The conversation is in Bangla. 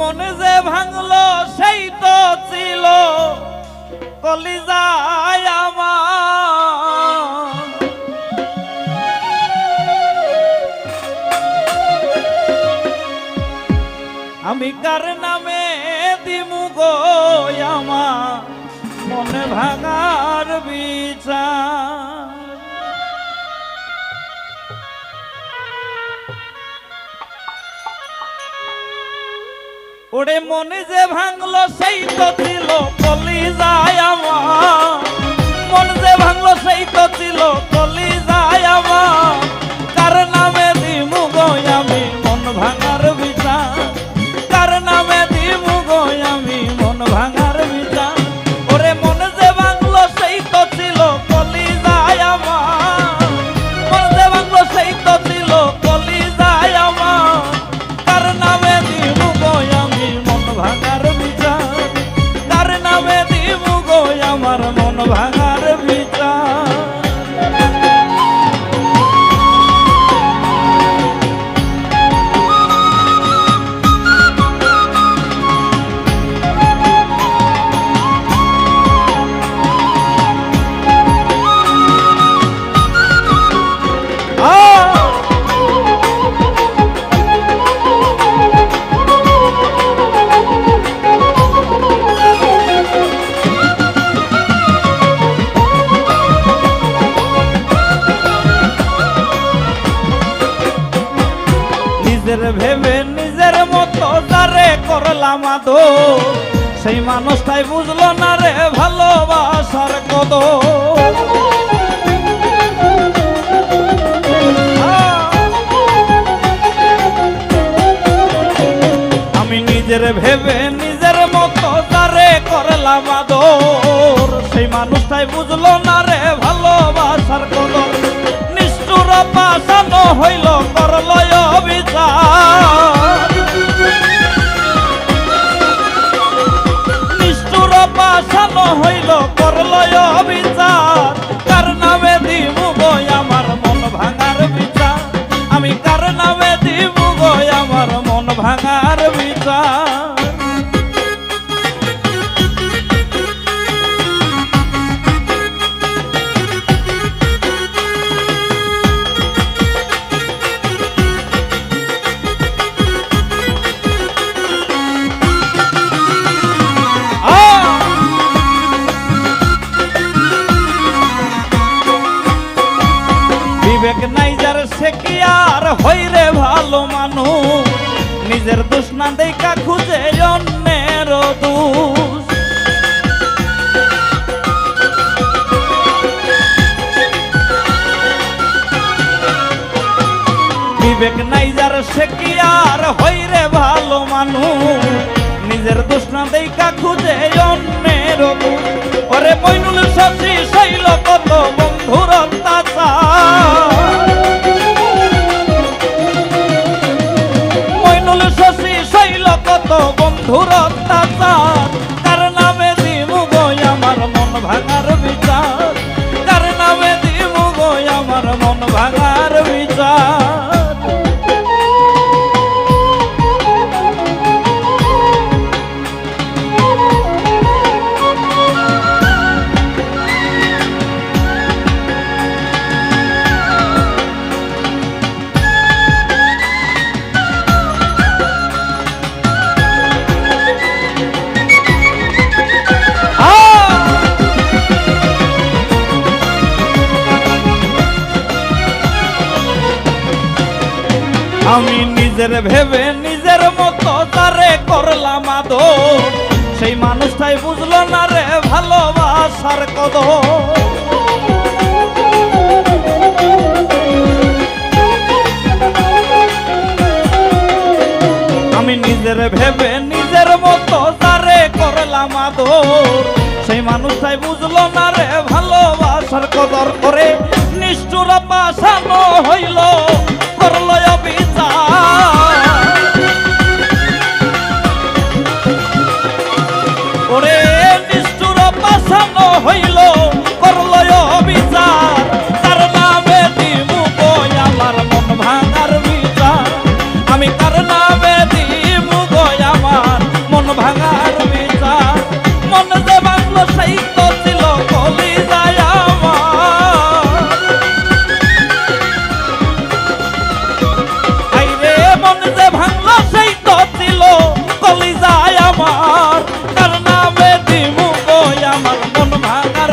মনে যে ভাঙলো, সেই তো ছিল কলিজায় আমি কার নামে দিমু গো আমার? মনে ভাঙার ওরে মনে যে ভাঙলো সেই তো ছিল কলি যায় আমার। মন যে ভাঙলো সেই তো ছিল ভেবে নিজের মতো দারে করলাম আদো সেই মানুষটাই বুঝলো না রে ভালোবাসার কদ আমি নিজের ভেবে হইল করলয় বিচার বিবেক নাই যার সে কি আর হইরে ভালো মানুষ? নিজের দোষ না দেখা খুঁজে অন্যের দোষ। বিবেক নাই যার সে কি আর ভালো মানুষ? নিজের দোষ না দেখা খুঁজে অন্যের দোষ। ওরে মইনুল বন্ধুর নিজের ভেবে নিজের মতো তারে করলাম আদর। সেই মানুষটাই বুঝলো না রে ভালোবাসার কদর। আমি নিজের ভেবে নিজের মতো তারে করলাম আদর। সেই মানুষটাই বুঝলো মন ভাঙার